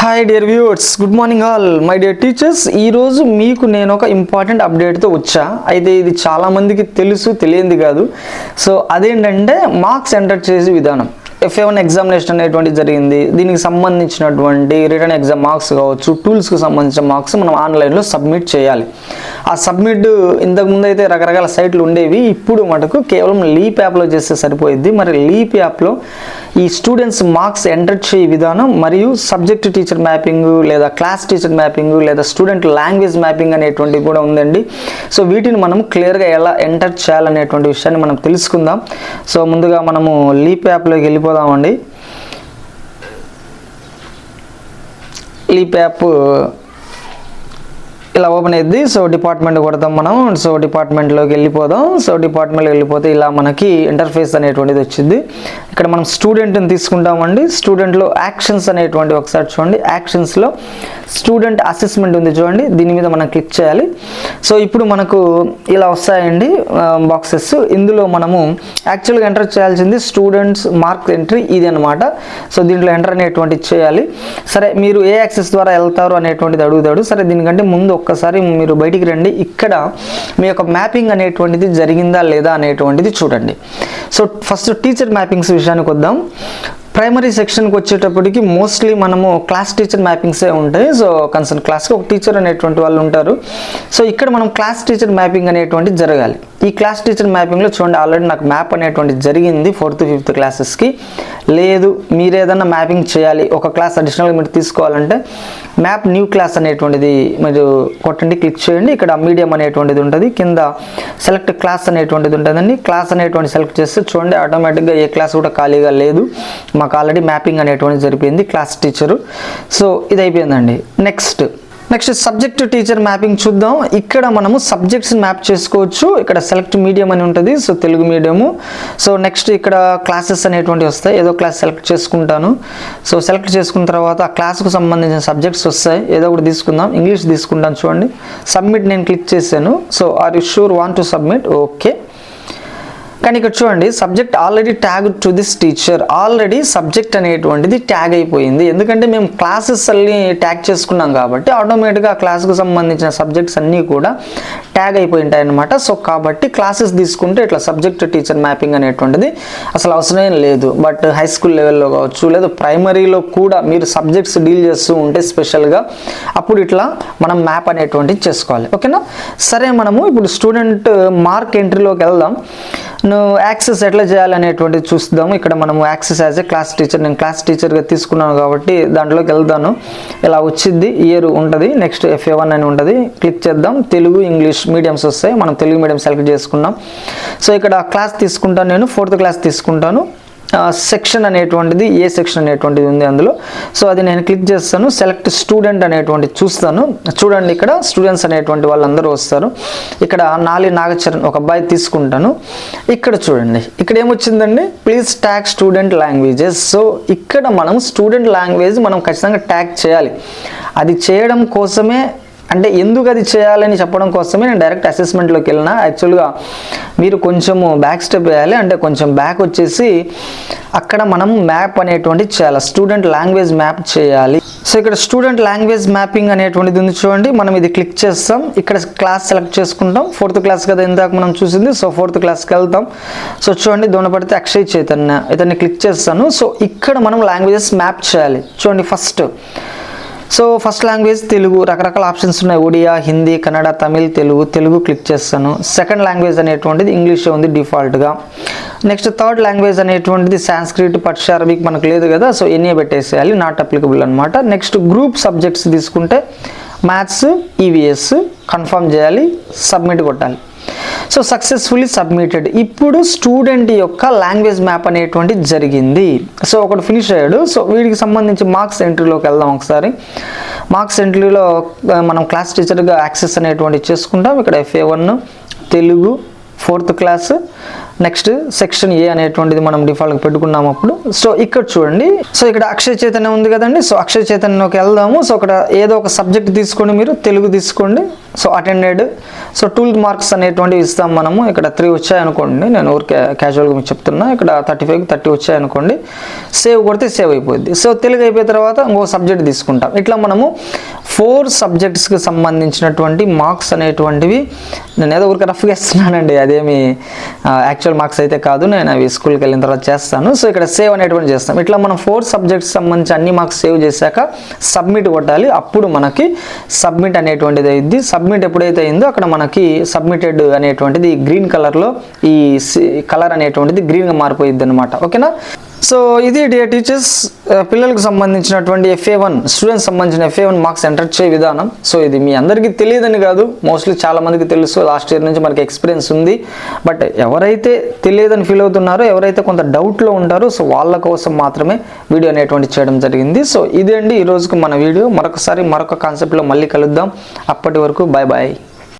Hi dear viewers good morning all my dear teachers ఈరోజు మీకు నేను ఒక ఇంపార్టెంట్ అప్డేట్తో వచ్చా. అయితే ఇది చాలామందికి తెలుసు తెలియంది కాదు. సో అదేంటంటే మార్క్స్ ఎంటర్ చేసే విధానం. ఎఫ్ఏ వన్ ఎగ్జామినేషన్ అనేటువంటి జరిగింది దీనికి సంబంధించినటువంటి రిటర్న్ ఎగ్జామ్ మార్క్స్ కావచ్చు టూల్స్కి సంబంధించిన మార్క్స్ మనం ఆన్లైన్లో సబ్మిట్ చేయాలి. ఆ సబ్మిట్ ఇంతకుముందు అయితే రకరకాల సైట్లు ఉండేవి. ఇప్పుడు మటుకు కేవలం లీప్ యాప్లో చేస్తే సరిపోయిద్ది. మరి లీప్ యాప్లో ఈ స్టూడెంట్స్ మార్క్స్ ఎంటర్ చేయ విధానం మరియు సబ్జెక్ట్ టీచర్ మ్యాపింగ్ లేదా క్లాస్ టీచర్ మ్యాపింగ్ లేదా స్టూడెంట్ లాంగ్వేజ్ మ్యాపింగ్ అనేటువంటివి కూడా ఉందండి. సో వీటిని మనం క్లియర్గా ఎలా ఎంటర్ చేయాలనేటువంటి విషయాన్ని మనం తెలుసుకుందాం. సో ముందుగా మనము లీప్ యాప్లోకి వెళ్ళిపోదామండి. లీప్ యాప్ ఇలా ఓపెన్ అయ్యింది సో డిపార్ట్మెంట్ కొడతాం మనం. సో డిపార్ట్మెంట్లోకి వెళ్ళిపోదాం. సో డిపార్ట్మెంట్లోకి వెళ్ళిపోతే ఇలా మనకి ఇంటర్ఫేస్ అనేటువంటిది వచ్చింది ఇక్కడ మనం స్టూడెంట్ని తీసుకుంటామండి. స్టూడెంట్లో యాక్షన్స్ అనేటువంటి ఒకసారి చూడండి. యాక్షన్స్లో స్టూడెంట్ అసెస్మెంట్ ఉంది చూడండి. దీని మీద మనం క్లిక్ చేయాలి. సో ఇప్పుడు మనకు ఇలా వస్తాయండి బాక్సెస్ ఇందులో మనము యాక్చువల్గా ఎంటర్ చేయాల్సింది స్టూడెంట్స్ మార్క్ ఎంట్రీ ఇది అనమాట సో దీంట్లో ఎంటర్ అనేటువంటిది చేయాలి. సరే మీరు ఏ యాక్సెస్ ద్వారా వెళ్తారు అనేటువంటిది అడుగుతాడు. సరే దీనికంటే ముందు ఒక్కసారి మీరు బయటికి రండి. ఇక్కడ మీ యొక్క మ్యాపింగ్ అనేటువంటిది జరిగిందా లేదా అనేటువంటిది చూడండి. సో ఫస్ట్ టీచర్ మ్యాపింగ్స్ విషయానికి వద్దాం. ప్రైమరీ సెక్షన్కి వచ్చేటప్పటికి మోస్ట్లీ మనము క్లాస్ టీచర్ మ్యాపింగ్సే ఉంటాయి. సో కన్సర్న్ క్లాస్కి ఒక టీచర్ అనేటువంటి వాళ్ళు ఉంటారు. సో ఇక్కడ మనం క్లాస్ టీచర్ మ్యాపింగ్ అనేటువంటిది జరగాలి. ఈ క్లాస్ టీచర్ మ్యాపింగ్లో చూడండి ఆల్రెడీ నాకు మ్యాప్ అనేటువంటి జరిగింది ఫోర్త్ ఫిఫ్త్ క్లాసెస్కి లేదు మీరు ఏదన్నా మ్యాపింగ్ చేయాలి ఒక క్లాస్ అడిషనల్గా మీరు తీసుకోవాలంటే మ్యాప్ న్యూ క్లాస్ అనేటువంటిది మీరు కొట్టండి క్లిక్ చేయండి. ఇక్కడ మీడియం అనేటువంటిది ఉంటుంది. కింద సెలెక్ట్ క్లాస్ అనేటువంటిది ఉంటుందండి. క్లాస్ అనేటువంటి సెలెక్ట్ చేస్తే చూడండి ఆటోమేటిక్గా ఏ క్లాస్ కూడా ఖాళీగా లేదు. మాకు ఆల్రెడీ మ్యాపింగ్ అనేటువంటి జరిపోయింది క్లాస్ టీచరు సో ఇది అయిపోయిందండి. Next next subject teacher mapping చూద్దాం. ఇక్కడ మనము సబ్జెక్ట్స్ మ్యాప్ చేసుకోవచ్చు. ఇక్కడ సెలెక్ట్ మీడియం అని ఉంటుంది so Telugu medium so next ఇక్కడ క్లాసెస్ అనేటువంటివి వస్తాయి. ఏదో క్లాస్ సెలెక్ట్ చేసుకుంటాను. సో సెలెక్ట్ చేసుకున్న తర్వాత ఆ క్లాస్కు సంబంధించిన సబ్జెక్ట్స్ వస్తాయి. ఏదో ఒకటి తీసుకుందాం. ఇంగ్లీష్ తీసుకుంటాను చూడండి. సబ్మిట్ నేను క్లిక్ చేశాను. So are you sure want to submit okay కానీ ఇక్కడ చూడండి subject already tag to this teacher already subject అనేటువంటిది ట్యాగ్ అయిపోయింది. ఎందుకంటే మేము క్లాసెస్ అన్ని ట్యాగ్ చేసుకున్నాం కాబట్టి ఆటోమేటిక్గా ఆ క్లాస్కు సంబంధించిన సబ్జెక్ట్స్ అన్నీ కూడా ట్యాగ్ అయిపోయి ఉంటాయి అనమాట సో కాబట్టి క్లాసెస్ తీసుకుంటే ఇట్లా సబ్జెక్ట్ టీచర్ మ్యాపింగ్ అనేటువంటిది అసలు అవసరమే లేదు. బట్ హై స్కూల్ లెవెల్లో కావచ్చు లేదా ప్రైమరీలో కూడా మీరు సబ్జెక్ట్స్ డీల్ చేస్తూ ఉంటే స్పెషల్గా అప్పుడు ఇట్లా మనం మ్యాప్ అనేటువంటిది చేసుకోవాలి. ఓకేనా సరే మనము ఇప్పుడు స్టూడెంట్ మార్క్ ఎంట్రీలోకి వెళ్దాం. యాక్సెస్ ఎట్లా చేయాలనేటువంటిది చూస్తాము ఇక్కడ మనము access as a class teacher. నేను క్లాస్ టీచర్గా తీసుకున్నాను కాబట్టి దాంట్లోకి వెళ్తాను ఇలా వచ్చింది ఇయర్ ఉంటుంది. నెక్స్ట్ ఎఫ్ఏ వన్ అని ఉంటుంది. క్లిక్ చేద్దాం. తెలుగు ఇంగ్లీష్ మీడియంస్ వస్తాయి. మనం తెలుగు మీడియం సెలెక్ట్ చేసుకున్నాం. సో ఇక్కడ క్లాస్ తీసుకుంటాను నేను. ఫోర్త్ క్లాస్ తీసుకుంటాను. సెక్షన్ అనేటువంటిది ఏ సెక్షన్ అనేటువంటిది ఉంది అందులో. సో అది నేను క్లిక్ చేస్తాను. సెలెక్ట్ స్టూడెంట్ అనేటువంటి చూస్తాను. చూడండి ఇక్కడ స్టూడెంట్స్ అనేటువంటి వాళ్ళందరూ వస్తారు. ఇక్కడ నాలి నాగచరణ్ ఒక అబ్బాయి తీసుకుంటాను. ఇక్కడ చూడండి. ఇక్కడ ఏమొచ్చిందండి? Please tag student languages so ఇక్కడ మనం స్టూడెంట్ లాంగ్వేజ్ మనం ఖచ్చితంగా ట్యాగ్ చేయాలి. అది చేయడం కోసమే అంటే ఎందుకు అది చేయాలని చెప్పడం కోసమే నేను డైరెక్ట్ అసెస్మెంట్లోకి వెళ్ళిన. యాక్చువల్గా మీరు కొంచెము బ్యాక్ స్టెప్ వేయాలి. అంటే కొంచెం బ్యాక్ వచ్చేసి అక్కడ మనం మ్యాప్ అనేటువంటి చేయాలి. స్టూడెంట్ లాంగ్వేజ్ మ్యాప్ చేయాలి. సో ఇక్కడ స్టూడెంట్ లాంగ్వేజ్ మ్యాపింగ్ అనేటువంటిది ఉంది చూడండి. మనం ఇది క్లిక్ చేస్తాం. ఇక్కడ క్లాస్ సెలెక్ట్ చేసుకుంటాం. ఫోర్త్ క్లాస్ కదా ఇందాక మనం చూసింది. సో ఫోర్త్ క్లాస్కి వెళ్తాం. సో చూడండి దోనపడితే అక్షయ్ చైతన్య ఇతన్ని క్లిక్ చేస్తాను. సో ఇక్కడ మనం లాంగ్వేజెస్ మ్యాప్ చేయాలి. చూడండి first so first language Telugu రకరకాల ఆప్షన్స్ ఉన్నాయి. ఒడియా హిందీ కన్నడ తమిళ్ తెలుగు తెలుగు క్లిక్ చేస్తాను. సెకండ్ లాంగ్వేజ్ అనేటువంటిది ఇంగ్లీష్ ఉంది డిఫాల్ట్గా నెక్స్ట్ థర్డ్ లాంగ్వేజ్ అనేటువంటిది సాంస్క్రిట్ పర్షియా అరబిక్ మనకు లేదు కదా సో ఎన్ఏ పెట్టేసేయాలి నాట్ అప్లికబుల్ అనమాట నెక్స్ట్ గ్రూప్ సబ్జెక్ట్స్ తీసుకుంటే మ్యాథ్స్ ఈవీఎస్ కన్ఫర్మ్ చేయాలి సబ్మిట్ కొట్టాలి. సో సక్సెస్ఫుల్లీ సబ్మిటెడ్ ఇప్పుడు స్టూడెంట్ యొక్క లాంగ్వేజ్ మ్యాప్ అనేటువంటి జరిగింది. సో ఒకడు ఫినిష్ అయ్యాడు. సో వీడికి సంబంధించి మార్క్స్ ఎంట్రీలోకి వెళ్దాం ఒకసారి. మార్క్స్ ఎంట్రీలో మనం క్లాస్ టీచర్గా యాక్సెస్ అనేటువంటి చేసుకుంటాం. ఇక్కడ FA one Telugu fourth class next section A అనేటువంటిది మనం డిఫాల్ట్గా పెట్టుకున్నాం అప్పుడు. సో ఇక్కడ చూడండి. సో ఇక్కడ అక్షయ చైతన్య ఉంది కదండి. సో అక్షయ చైతన్యంలోకి వెళ్దాము. సో అక్కడ ఏదో ఒక సబ్జెక్ట్ తీసుకోండి మీరు తెలుగు తీసుకోండి. So attended. So tool marks అనేటువంటివి ఇస్తాం మనము. ఇక్కడ త్రీ వచ్చాయనుకోండి నేను ఊరికే క్యాజువల్గా మీకు చెప్తున్నా. ఇక్కడ థర్టీ ఫైవ్ థర్టీ వచ్చాయనుకోండి సేవ్ కొడితే సేవ్ అయిపోద్ది. సో తెలుగు అయిపోయిన తర్వాత ఇంకో సబ్జెక్ట్ తీసుకుంటాం. ఇట్లా మనము ఫోర్ సబ్జెక్ట్స్కి సంబంధించినటువంటి మార్క్స్ అనేటువంటివి నేను ఏదో ఊరికి రఫ్గా ఇస్తున్నానండి అదేమి యాక్చువల్ మార్క్స్ అయితే కాదు. నేను అవి స్కూల్కి వెళ్ళిన తర్వాత చేస్తాను. సో ఇక్కడ సేవ్ అనేటువంటి చేస్తాం. ఇట్లా మనం ఫోర్ సబ్జెక్ట్స్ సంబంధించి అన్ని మార్క్స్ సేవ్ చేశాక సబ్మిట్ కొట్టాలి. అప్పుడు మనకి సబ్మిట్ అనేటువంటిది అయింది సబ్మిట్ ఎప్పుడైతే అయిందో అక్కడ మనకి సబ్మిటెడ్ అనేటువంటిది గ్రీన్ కలర్లో ఈ కలర్ అనేటువంటిది గ్రీన్గా మారిపోయింది అనమాట ఓకేనా? సో ఇది డియర్ టీచర్స్ uh, పిల్లలకు సంబంధించినటువంటి ఎఫ్ఏ వన్ స్టూడెంట్స్ సంబంధించిన ఎఫ్ఏ వన్ మార్క్స్ ఎంటర్ చేయ విధానం. సో ఇది మీ అందరికీ తెలియదని కాదు. మోస్ట్లీ చాలా మందికి తెలుసు. లాస్ట్ ఇయర్ నుంచి మనకి ఎక్స్పీరియన్స్ ఉంది. బట్ ఎవరైతే తెలియదని ఫీల్ అవుతున్నారో ఎవరైతే కొంత డౌట్లో ఉంటారో సో వాళ్ళ కోసం మాత్రమే వీడియో అనేటువంటి చేయడం జరిగింది. సో ఇదే అండి ఈ మన వీడియో మరొకసారి మరొక కాన్సెప్ట్లో మళ్ళీ కలుద్దాం. అప్పటి వరకు బాయ్ బాయ్